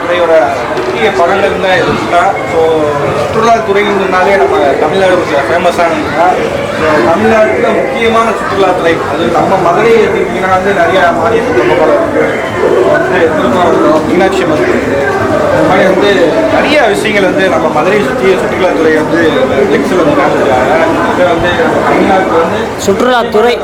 துறையோட முக்கிய படங்கள் தான். இதுதான் ஸோ சுற்றுலாத்துறைனாலே நம்ம தமிழ்நாடு ஃபேமஸானதுன்னா ஸோ தமிழ்நாட்டில் முக்கியமான சுற்றுலாத்துறை அது நம்ம மதுரை எடுத்துக்கிட்டிங்கன்னா வந்து நிறைய மாநில இருக்கு வந்து திருப்பரம் மீனாட்சி இருக்கு. இந்த மாதிரி வந்து நிறைய விஷயங்கள் வந்து நம்ம மதுரை சுற்றிய சுற்றுலாத்துறை வந்து எக்ஸல் வந்து காமிச்சிருக்காங்க. இதை வந்து நம்ம தமிழ்நாட்டுக்கு வந்து சுற்றுலாத்துறை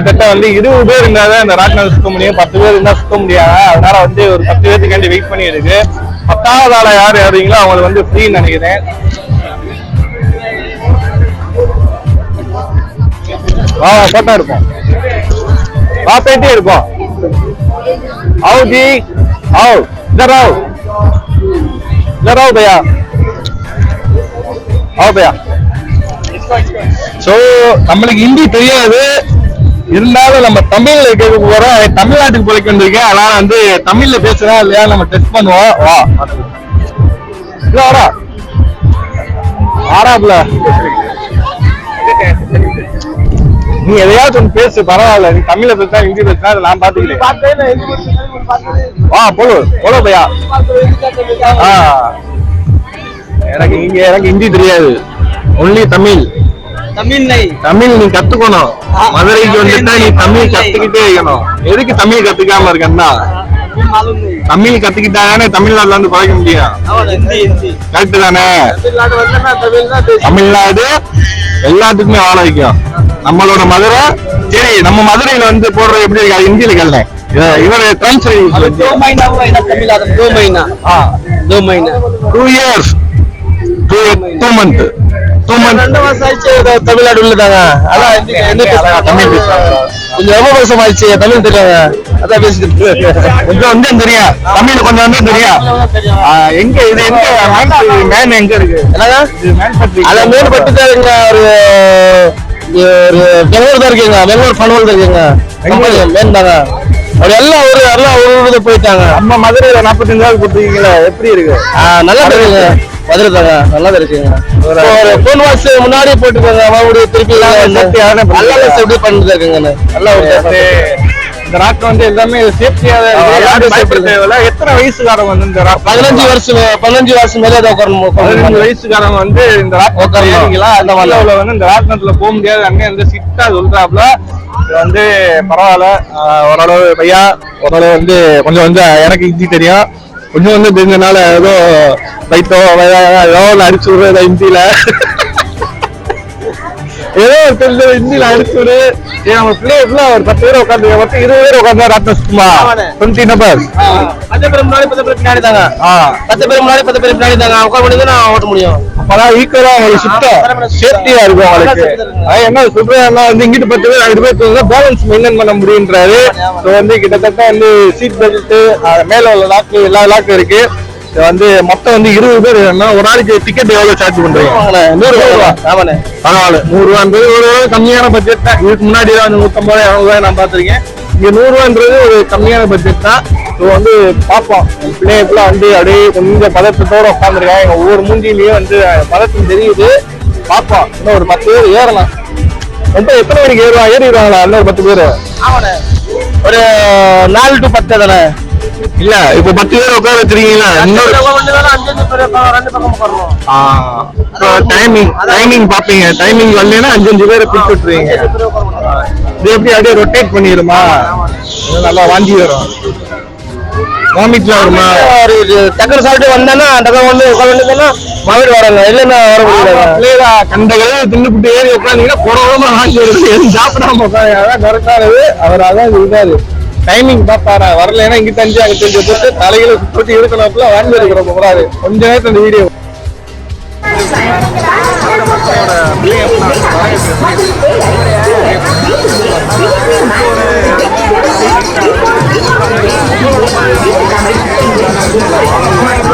கிட்டத்தட்ட வந்து இருபது பேர் இருந்தால் தான் இந்த ராட்டினத்தை சுத்த முடியும். பத்து பேர் இருந்தால் சுத்த முடியாது. அதனால வந்து ஒரு பத்து பேர்த்துக்காண்டி வெயிட் பண்ணி இருக்கு. பத்தாவது ஆளை யார் யாருங்களோ அவங்களுக்கு வந்து ஃப்ரீன்னு நினைக்கிறேன். வா பார்த்தா இருப்போம் வா இருப்போம். ஆவு ஜி ஆவு இதர் ஆவு இதர் ஆவு பையா? ஆவு பையா? ஸோ நம்மளுக்கு ஹிந்தி தெரியாது. இருந்தாலும் நம்ம தமிழ்ல கேட்க போறோம். தமிழ்நாட்டுக்கு போய்க்கு வந்திருக்கேன். அதனால வந்து தமிழ்ல பேசுறேன். இல்லையா நம்ம டெஸ்ட் பண்ணுவோம். வா. வாடா. ஆறாப்ல நீ எதையாச்சும் ஒண்ணு பேசு. பரவாயில்ல. நீ தமிழ்ல பேசுனா ஹிந்தி பேசுனா அதை நான் பாத்துக்கிறேன் வா போலு போலோ பையா. ஆ. எனக்கு இங்க எனக்கு ஹிந்தி தெரியாது. ஒன்லி தமிழ். தமிழ் நீ கத்துக்கணும். மதுரைக்கு வந்துட்டா நீ தமிழ் கத்துக்கிட்டே இருக்கணும். எதுக்கு தமிழ் கத்துக்காம இருக்கன்னா? தமிழ் கத்துக்கிட்டானே தமிழ்நாட்டுல வந்து பழக முடியும். கரெக்ட் தானே? தமிழ்நாடு எல்லாத்துக்குமே வாழ வைக்கும். நம்மளோட மதுரை சரி நம்ம மதுரையில வந்து போடுற எப்படி இருக்கு? ஹிந்தியில கல்ல இவர two years two two month two month ரெண்டு மாசம் ஆயிடுச்சு தமிழ்நாடு உள்ளதாங்க. அதான் பேசுறாங்க தமிழ் பேசுறாங்க. கொஞ்சம் ரொம்ப வருஷம் ஆயிடுச்சு தமிழ் தெரியாங்க அதான் பேசிட்டு கொஞ்சம் வந்து தெரியும் தமிழ் கொஞ்சம் வந்து தெரியும் ஆ, எங்க இது எங்க? மேன் எங்க இருக்கு? என்னங்க? அத தான் ஒரு ஒரு பெங்களூர் தான் இருக்குங்க. பெங்களூர் பனவல் தான் இருக்குங்க. மேன் தாங்க. அப்படி எல்லாம் ஒரு எல்லாம் ஒரு போயிட்டாங்க. நம்ம மதுரையில நாற்பத்தஞ்சாவது கொடுத்துருக்கீங்களா எப்படி இருக்கு? நல்லா இருக்குங்க. மதுரை தாங்க நல்லா இருக்குங்க. ஒரு- ஒரு போன் வாட்ச் முன்னாடியே போட்டுக்கோங்க. மறுபடியும் திருப்பி நல்லா எப்படி பண்ணிட்டு இருக்குங்க நல்லா ஒரு வந்து இந்த ராட்டினம் வந்து எல்லாமே சேஃப்டியா. தேவையில்ல. எத்தனை வயசுக்காரங்க வந்து இந்த ராட்டினம் பதினஞ்சு வருஷம் பதினஞ்சு வருஷம் மேலே உட்காரணும். பதினஞ்சு. வயசுக்காரங்க வந்து இந்த ராட்டினம் உட்காரலாம். ஏறிங்களா? அந்த மலையில வந்து இந்த ராட்டினத்துல போக முடியாது. அண்ணன் வந்து சிட்டா சொல்றாப்ல இது வந்து பரவாயில்ல. ஓரளவு பையா ஓரளவு வந்து கொஞ்சம் வந்து எனக்கு ஹிந்தி தெரியும். இன்னும் வந்து தெரிஞ்சனால ஏதோ லைட்டோ ஏதோ ஒன்று அடிச்சு விடுற ஹிந்தியில. ஏதோ ஒரு தெரிஞ்ச ஹிந்தியில அடிச்சு விடு ஏன் நம்ம பிள்ளைய ஒரு பத்து பேர் உட்காந்து மொத்தம் இருபது பேர் உட்காந்து ராட்டினம் சுத்துமா. டுவெண்ட்டி நம்பர் பத்து பேர் முன்னாடி பத்து பேர் பின்னாடி தாங்க. பத்து பேர் முன்னாடி பத்து பேர் பின்னாடி தாங்க. உட்கார தான் நான் ஓட்ட முடியும். அப்பதான் ஈக்குவலா உங்களுக்கு சுத்தம் சேஃப்டியா இருக்கும் அதான் என்ன சொல்றேன்னா வந்து இங்கிட்டு பத்து பேர் அங்கிட்டு பேர் பேலன்ஸ் மெயின்டைன் பண்ண முடியுன்றாரு ஸோ வந்து கிட்டத்தட்ட வந்து சீட் பெல்ட் மேல உள்ள லாக்கு எல்லா லாக்கும் இருக்கு. வந்து மொத்தம் வந்து இருபது பேர் ஏறினா ஒரு நாளைக்கு டிக்கெட் எவ்வளவு சார்ஜ் பண்றீங்க? நூறு ரூபா. ஆமாண்ணே. பரவாயில்ல. நூறு ரூபான்றது ஒரு கம்மியான பட்ஜெட் தான். இதுக்கு முன்னாடி வந்து நூத்தம்பது ரூபாய் இரநூறு ரூபாய் நான் பார்த்திருக்கேன். இங்க நூறு ரூபான்றது ஒரு கம்மியான பட்ஜெட் தான். ஸோ வந்து பார்ப்போம். என் பிள்ளைங்களுக்குலாம் வந்து அப்படியே கொஞ்சம் பதட்டத்தோட உட்காந்துருக்காங்க எங்க ஒவ்வொரு மூஞ்சிலையும் வந்து பதட்டம் தெரியுது. பாப்போம் இன்னும் ஒரு பத்து பேர் ஏறலாம். ரொம்ப எத்தனை மணிக்கு ஏறுவாங்க ஏறிடுவாங்களா? ஒரு பத்து பேர்? ஆமாண்ணே. ஒரு நாலு டு பத்து தானே? இல்ல இப்ப பத்து பேர் உட்கார வச்சிருக்கீங்களா? இன்னொரு டைமிங் டைமிங் பாப்பீங்க. டைமிங் வரலன்னா அஞ்சு அஞ்சு பேரை பிடிச்சு விட்டுருவீங்க இது எப்படி அப்படியே ரொட்டேட் பண்ணிடுமா? நல்லா வாந்தி வரும். வாமிட்லாம் வருமா? ஒரு டக்குனு சாப்பிட்டு வந்தேன்னா வந்து உட்காந்துன்னா மறுபடியும் வரல இல்லைன்னா வர முடியல கண்ட கதையை தின்னுபிட்டு ஏறி உட்காந்தீங்கன்னா குறவமா வாங்கி வருது. எதுவும் சாப்பிடாம உட்காந்து அதான் கரெக்டானது அவர் அதான் இருந்தாரு டைமிங் பார்த்தாரா வரலைன்னா இங்க தஞ்சு அங்க தஞ்சு போட்டு தலையில சுத்தி இருக்கணும்ல வாங்கி இருக்கிறோம் போறாரு. கொஞ்ச நேரத்துல அந்த வீடியோ ஜாலியாக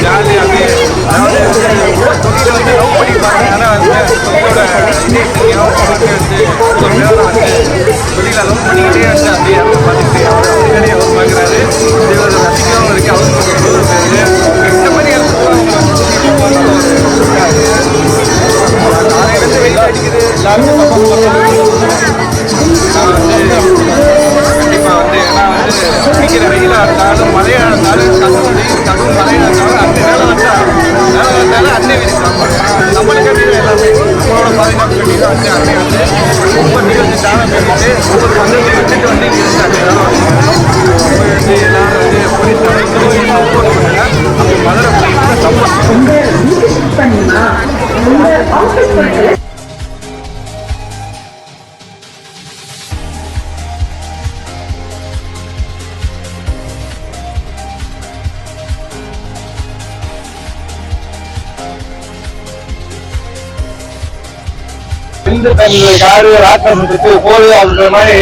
जाने अभी அடிக்கிற இருந்தாலும் மழையா இருந்தாலும் கடும் வெயில் கடும் மழையா இருந்தாலும் அந்த வேலை வந்தா வேலை வந்தாலும் அன்னை வீடு சாப்பாடு நம்மளுக்கே வீடு எல்லாமே நம்மளோட பாதுகாப்பு கட்டி தான் வந்து அன்னை வந்து ஒவ்வொரு நிகழ்ச்சி தானம் பண்ணிட்டு ஒவ்வொரு பந்தத்தை வச்சுட்டு வந்து இங்கே இருந்தாங்க வந்து எல்லாரும் வந்து போலீஸ் அப்படி மதுரை சப்போர்ட் இந்து டைம்ல காரு ராட்டம் சுட்டு போது அந்த மாதிரி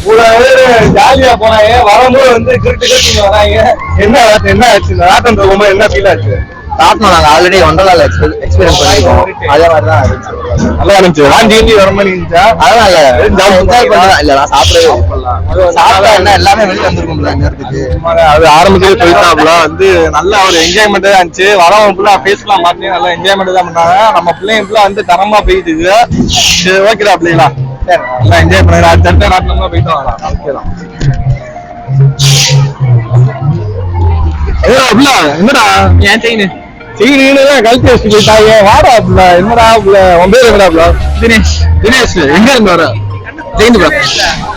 இவ்வளவு ஜாலியா போனாங்க. வரும்போது வந்து கிரிட்டு கிரிட்டு வராங்க. என்ன என்ன ஆச்சு? இந்த ராட்டம் போகும்போது என்ன ஃபீல் ஆச்சு? ராட்டம் நாங்கள் ஆல்ரெடி ஒன்றரை எக்ஸ்பீரியன்ஸ் பண்ணிருக்கோம் அதே மாதிரி தான் இருந்துச்சு நல்லா இருந்துச்சு. வாந்தி வாந்தி வர மாதிரி இருந்துச்சா? இல்ல. நான் என்ஜாய் பண்ணலாம் இல்ல நான் சாப்பிடவே சாப்பிட்டா என்ன? எல்லாமே வெளியே வந்திருக்கும்ல இடத்துக்கு சும்மாவே அது ஆரம்பத்திலே போயிட்டாப்ல வந்து நல்ல ஒரு என்ஜாய்மெண்ட் இருந்துச்சு. வரவங்க ஃபுல்லா ஃபேஸ்லாம் பார்த்து நல்லா என்ஜாய்மெண்ட் தான் பண்ணாங்க. நம்ம பிள்ளைங்க ஃபுல்லா வந்து தரமா போயிட்டு சரி ஓகேடா பிள்ளைங்களா? நல்லா என்ஜாய் பண்ணுங்க. அடுத்த நாட்டில் போயிட்டு வரலாம் ஓகே தான் ஏடா புள்ள என்னடா? ஏன் செயின்? சீனு கழுத்து வச்சு போயிட்டாங்க. வாடா புள்ள. என்னடா புள்ள? உன் பேர் என்னடா புள்ள? தினேஷ். தினேஷ் எங்க இருந்து வர? ஜெயந்திபுரம்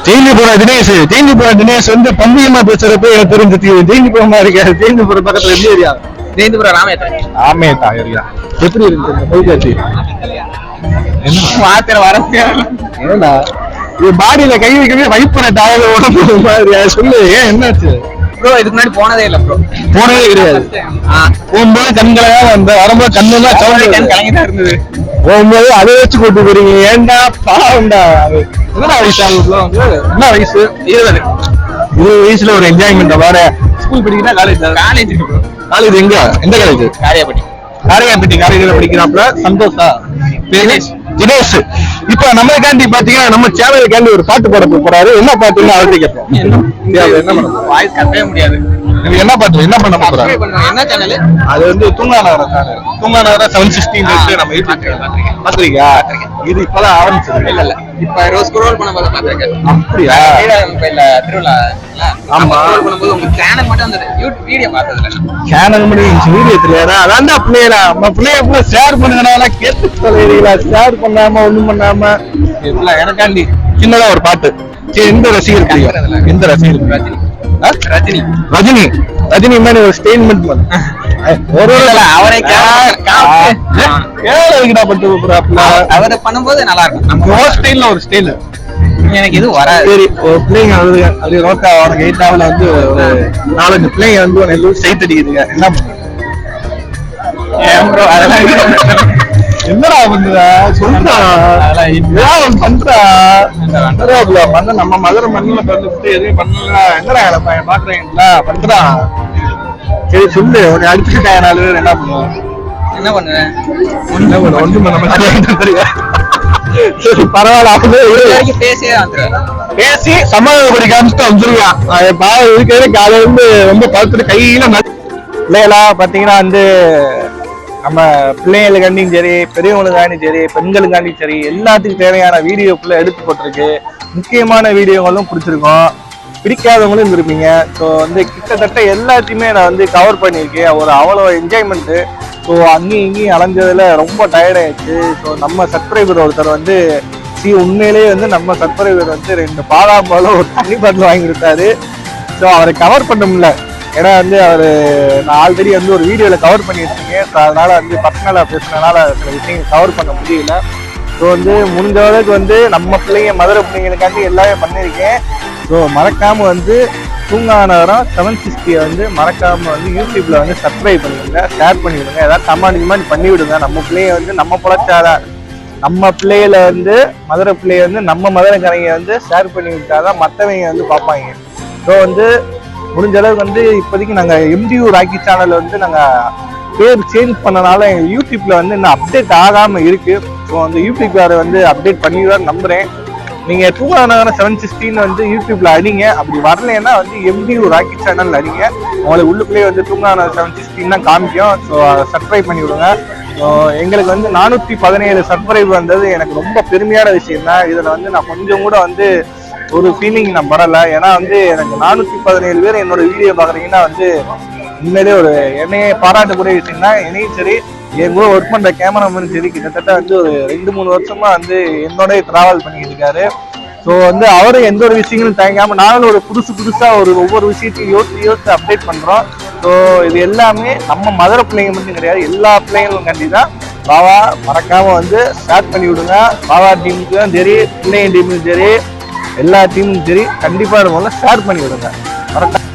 ஜெயந்திபுரம் தினேஷ். ஜெயந்திபுரம் தினேஷ். வந்து பந்தயமா பேசுறப்ப எனக்கு தெரிஞ்சு ஜெயந்திபுரமா இருக்காரு ஜெயந்திபுரம் பக்கத்துல எந்த ஏரியா? ஜெயந்திபுரம் ராமேந்திரன் ஆமேட்டா ஏரியா. எப்படி இருக்கு? இந்த பைக்காச்சு மாத்திர வர இது பாடியில கை வைக்கவே வைப்பன டயர் உடம்பு மாதிரியா? சொல்லு ஏன் என்னாச்சு? ப்ரோ இதுக்கு முன்னாடி போனதே இல்ல ப்ரோ போனதே கிடையாது. போகும்போது கண்களா வந்த வரும்போது கண்ணெல்லாம் கண் சவுண்ட் கலங்கி தான் இருந்தது. போகும்போது அதை வச்சு கூட்டு போறீங்க. ஏன்டா? பாவம்டா. அது என்ன வயசு? வந்து என்ன வயசு? இருபது. இருபது வயசுல ஒரு என்ஜாய்மெண்ட் வேற ஸ்கூல் படிக்கிறா காலேஜ் காலேஜ் காலேஜ் எங்க? எந்த காலேஜ் காரியாபட்டி காரையாப்பட்டி. காலேஜ்ல படிக்கிறாப்ல சந்தோஷா? தினேஷ். தினேஷ். இப்ப நம்மளுக்காண்டி பாத்தீங்கன்னா நம்ம சேனலுக்காண்டி ஒரு பாட்டு பாட போறாரு. என்ன பாட்டுன்னு அவர்கிட்ட கேட்போம். என்ன? வாய்ஸ் கட்டவே முடியாது. என்ன பாட்டு என்ன பண்ண பண்ணுங்க. என்ன சேனல் அது வந்து தூங்கா நகரம் சேனல் தூங்கா நகரம் செவன் சிக்ஸ்டீன் நம்ம யூடியூப் பாத்துருக்கியா? இது இப்பதான் ஆரம்பிச்சது. இல்ல இல்ல. இப்ப ரோஸ் ஸ்க்ரோல் பண்ணும்போது பாத்திருக்கேன். அப்படியா? திருவிழா. ஆமா. ஸ்க்ரோல் பண்ணும்போது உங்க சேனல் மட்டும் வந்தது. யூடியூப் வீடியோ பார்த்ததுல சேனல் மணி வீடியோ தெரியாதா? அதான்டா பிள்ளைகளா நம்ம பிள்ளைய ஃபுல்லா ஷேர் பண்ணுங்கடா கேட்டு சொல்லுறீங்களா ஷேர் பண்ணாம ஒண்ணும் பண்ணாம. இதெல்லாம் எனக்காண்டி. சின்னதா ஒரு பாட்டு. சரி எந்த ரசிகர் எந்த ரசிகர் ரஜினி? ரஜினி. ரஜினி மாதிரி ஒரு ஸ்டேட்மெண்ட் ஒரு அவரை கா- கா- கேளுங்கடா பட்டு அவரை பண்ணும்போது நல்லா இருக்கும் நம்ம ஓ ஸ்டைல்ல ஒரு ஸ்டைல் எனக்கு எதுவும் வராது. சரி பிள்ளைங்க வந்து அது ரோட்டா அவனுக்கு எயிட்டாவில் வந்து ஒரு நாலஞ்சு பிள்ளைங்க வந்து எல்லாம் சைட் அடிக்குதுங்க. என்ன பண்ண? ஏன் bro, அதெல்லாம் இல்ல. என்னடா பண்ற? சொல்றா. ஏன் பண்றா? பண்றாப்ல மண்ண நம்ம மதுரை மண்ணில் பிறந்துட்டு எதுவும் பண்ணல. என்னடா வேலை பையன் பாக்குறீங்களா? பண்றா. சரி சொல்லு. உன்னை அடிச்சுட்டாங்க நாலு பேர் என்ன பண்ணுவோம்? என்ன பண்ணுவேன் ஒண்ணு பண்ண மாட்டேன். சரி பரவாயில்ல. அப்படியே பேசியே பேசி சமாதானப்படி காமிச்சுட்டு வந்துருவான் பாவம் இருக்கிறது காலையில இருந்து ரொம்ப பார்த்துட்டு கையில இல்லைங்களா பாத்தீங்கன்னா வந்து நம்ம பிள்ளைங்களுக்காண்டியும் சரி பெரியவங்களுக்காண்டியும் சரி பெண்களுக்காண்டியும் சரி எல்லாத்துக்கும் தேவையான வீடியோக்குள்ள எடுத்து போட்டிருக்கு. முக்கியமான வீடியோங்களும் பிடிச்சிருக்கோம் பிடிக்காதவங்களும் இருந்திருப்பீங்க. ஸோ வந்து கிட்டத்தட்ட எல்லாத்தையுமே நான் வந்து கவர் பண்ணியிருக்கேன். ஒரு அவ்வளோ என்ஜாய்மெண்ட்டு ஸோ அங்கேயும் இங்கேயும் அலைஞ்சதில் ரொம்ப டயர்டாயிடுச்சு ஸோ நம்ம சப்ஸ்கிரைபர் ஒருத்தர் வந்து சி உண்மையிலேயே வந்து நம்ம சப்ஸ்கிரைபர் வந்து ரெண்டு பாதாம்பாலும் ஒரு தண்ணி பாட்டில் வாங்கி கொடுத்தாரு. ஸோ அவரை கவர் பண்ண முடியல. ஏன்னா வந்து அவர் நான் ஆல்ரெடி வந்து ஒரு வீடியோவில் கவர் பண்ணியிருக்கேன். ஸோ அதனால் வந்து பர்சனலாக பேசுனதுனால சில விஷயங்கள் கவர் பண்ண முடியல. ஸோ வந்து முடிஞ்ச அளவுக்கு வந்து நம்ம பிள்ளைங்க மதுரை பிள்ளைங்களுக்காண்டி எல்லாமே பண்ணியிருக்கேன். ஸோ மறக்காமல் வந்து தூங்கானவரம் செவன் சிக்ஸ்டியை வந்து மறக்காமல் வந்து யூடியூப்பில் வந்து சப்ஸ்கிரைப் பண்ணிவிடுங்க ஷேர் பண்ணிவிடுங்க ஏதாவது கமெண்ட் கிமெண்ட் பண்ணிவிடுங்க. நம்ம பிள்ளைய வந்து நம்ம பொழைச்சாதான். நம்ம பிள்ளையில வந்து மதுரை பிள்ளைய வந்து நம்ம மதுரைக்காரங்க வந்து ஷேர் பண்ணி விட்டாதான் மற்றவங்க வந்து பார்ப்பாங்க. ஸோ வந்து முடிஞ்ச அளவுக்கு வந்து இப்போதைக்கு நாங்கள் எம்டியூ ராக்கி சேனல் வந்து நாங்கள் பேர் சேஞ்ச் பண்ணனால எங்கள் யூடியூப்ல வந்து இன்னும் அப்டேட் ஆகாமல் இருக்கு. ஸோ அந்த வேறு வந்து அப்டேட் பண்ணிடுவான்னு நம்புறேன். நீங்க தூங்காநகரம் செவன் சிக்ஸ்டின்னு வந்து யூடியூப்ல அடிங்க. அப்படி வரலைன்னா வந்து எம்டியூ ராக்கி சேனல் அடிங்க. உங்களுக்கு உள்ளுக்குள்ளேயே வந்து தூங்காநகரம் செவன் சிக்ஸ்டின் தான் காமிக்கும் ஸோ சப்ஸ்கிரைப் பண்ணி விடுங்க எங்களுக்கு வந்து நானூற்றி பதினேழு சப்ஸ்கிரைப் வந்தது. எனக்கு ரொம்ப பெருமையான விஷயம் தான் இதில் வந்து நான் கொஞ்சம் கூட வந்து ஒரு ஃபீலிங் நான் படலை ஏன்னா வந்து எனக்கு நானூற்றி பதினேழு பேர் என்னோட வீடியோ பார்க்குறீங்கன்னா வந்து உண்மையிலே ஒரு என்னையே பாராட்டக்கூடிய விஷயம் தான் என்னையும் சரி என் கூட ஒர்க் பண்ணுற கேமராமேன் சரி கிட்டத்தட்ட வந்து ஒரு ரெண்டு மூணு வருஷமா வந்து என்னோட ட்ராவல் பண்ணிட்டு இருக்காரு. ஸோ வந்து அவர் எந்த ஒரு விஷயங்களும் தயங்காமல் நாங்களும் ஒரு புதுசு புதுசாக ஒரு ஒவ்வொரு விஷயத்தையும் யோசித்து யோசித்து அப்டேட் பண்ணுறோம் ஸோ இது எல்லாமே நம்ம மதுரை பிள்ளைங்க மட்டும் கிடையாது எல்லா பிள்ளைங்களும் கண்டி தான் பாவா மறக்காமல் வந்து ஸ்டார்ட் பண்ணி விடுங்க பாவா டீமுக்கும் சரி பிள்ளைங்க டீமுக்கும் சரி எல்லா டீமும் சரி கண்டிப்பாக இது முதல்ல ஷேர் பண்ணி விடுங்க கரெக்டாக